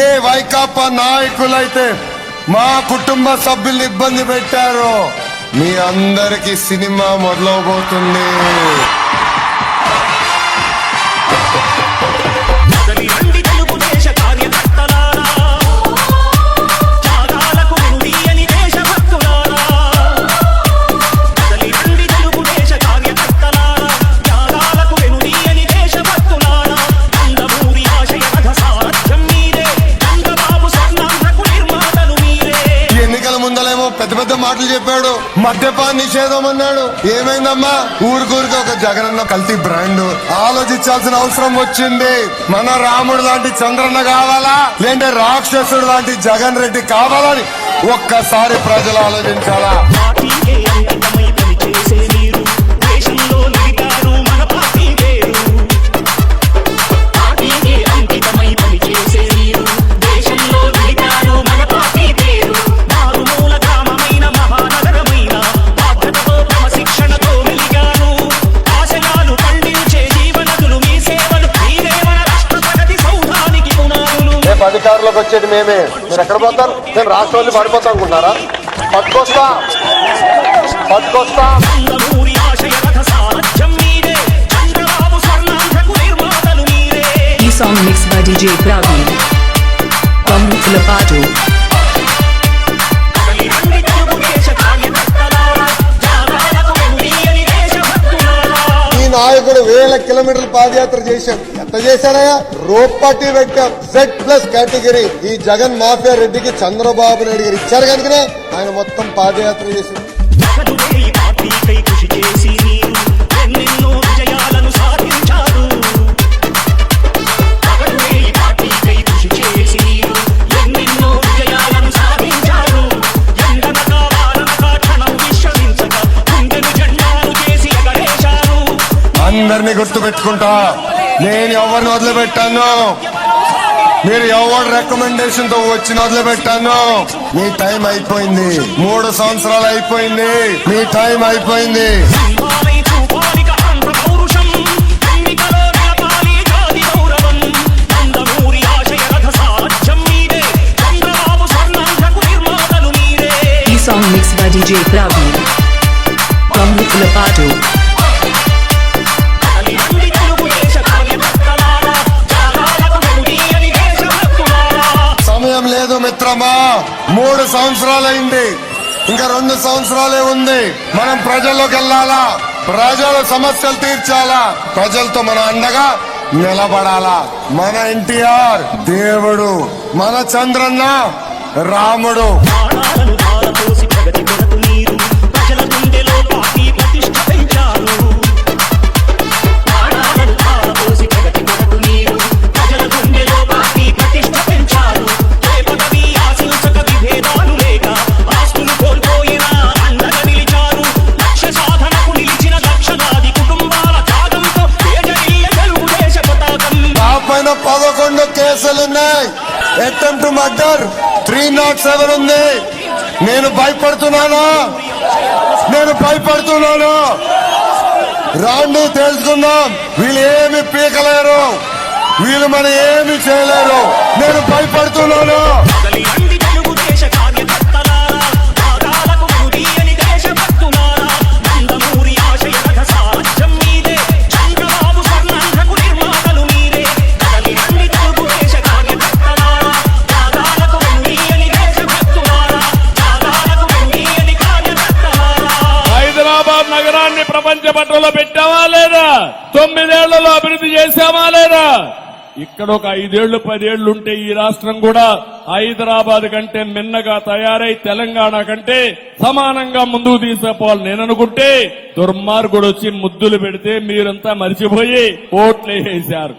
ఏ వైకాపా నాయకులైతే మా కుటుంబ సభ్యులు ఇబ్బంది పెట్టారో మీ అందరికీ సినిమా మొదలవబోతుంది. పెద్ద మాటలు చెప్పాడు. మద్యపాన నిషేధం అన్నాడు. ఏమైందమ్మా? ఊరికూరికి ఒక జగనన్న కల్తీ బ్రాండ్. ఆలోచించాల్సిన అవసరం వచ్చింది. మన రాముడు లాంటి చంద్రన్న కావాలా? లేదంటే రాక్షసుడు లాంటి జగన్ రెడ్డి కావాలని ఒక్కసారి ప్రజలు ఆలోచించాలా? రేపు అధికారంలోకి వచ్చేది మేమే. మీరు ఎక్కడ పోతారు? నేను రాష్ట్రాన్ని పడిపోతా అనుకుంటున్నారా? పట్టుకొస్తా. పట్టుకొస్తా. నందమూరి ఆశయ రథ సారథ్యం మీరే చంద్రబాబు స్వర్ణాంధ్రకు నాయకుడు వేల కిలోమీటర్ల పాదయాత్ర చేశాడు ఎంత చేశారయ్యా రోప్ పార్టీ పెట్టాం జెడ్ ప్లస్ కేటగిరీ ఈ జగన్ మాఫియా రెడ్డికి చంద్రబాబు నాయుడు గారు ఇచ్చారు కనుకనే ఆయన మొత్తం పాదయాత్ర చేసింది అందరినీ గుర్తు పెట్టుకుంటా నేను ఎవరిని వదిలిపెట్టాను? మీరు ఎవరు రికమెండేషన్తో వచ్చిన వదిలిపెట్టాను? మీ టైం అయిపోయింది. మూడు సంవత్సరాలు అయిపోయింది. మీ టైం అయిపోయింది. సింహాలై చూపాలిక ఆంధ్ర పౌరుషం ఎన్నికలో లేదు మూడు సంవత్సరాలైంది. ఇంకా రెండు సంవత్సరాలే ఉంది. మనం ప్రజల్లోకి వెళ్ళాలా? ప్రజల సమస్యలు తీర్చాలా? ప్రజలతో మన అండగా నిలబడాలా? మన ఎన్టీఆర్ దేవుడు. మన చంద్రన్న రాముడు. ఎత్తం two murder three not seven ఉంది. నేను భయపడుతున్నానా? నేను భయపడుతున్నాను? రాండి తెలుసుకుందాం. వీళ్ళు ఏమి పీకలేరు. వీళ్ళు మన ఏమి చేయలేరు. నేను భయపడుతున్నాను? ప్రపంచ పెట్టావా లేదా? తొమ్మిదేళ్ళలో అభివృద్ధి చేశామా లేదా? ఇక్కడ ఒక ఐదేళ్ళు పదేళ్ళు ఉంటే ఈ రాష్ట్రం కూడా హైదరాబాద్ కంటే మిన్నగా తయారై తెలంగాణ కంటే సమానంగా ముందుకు తీసుకుపోవాలి. నేను అనుకుంటే దుర్మార్గుడు వచ్చి ముద్దులు పెడితే మీరంతా మర్చిపోయి ఓట్లు వేశారు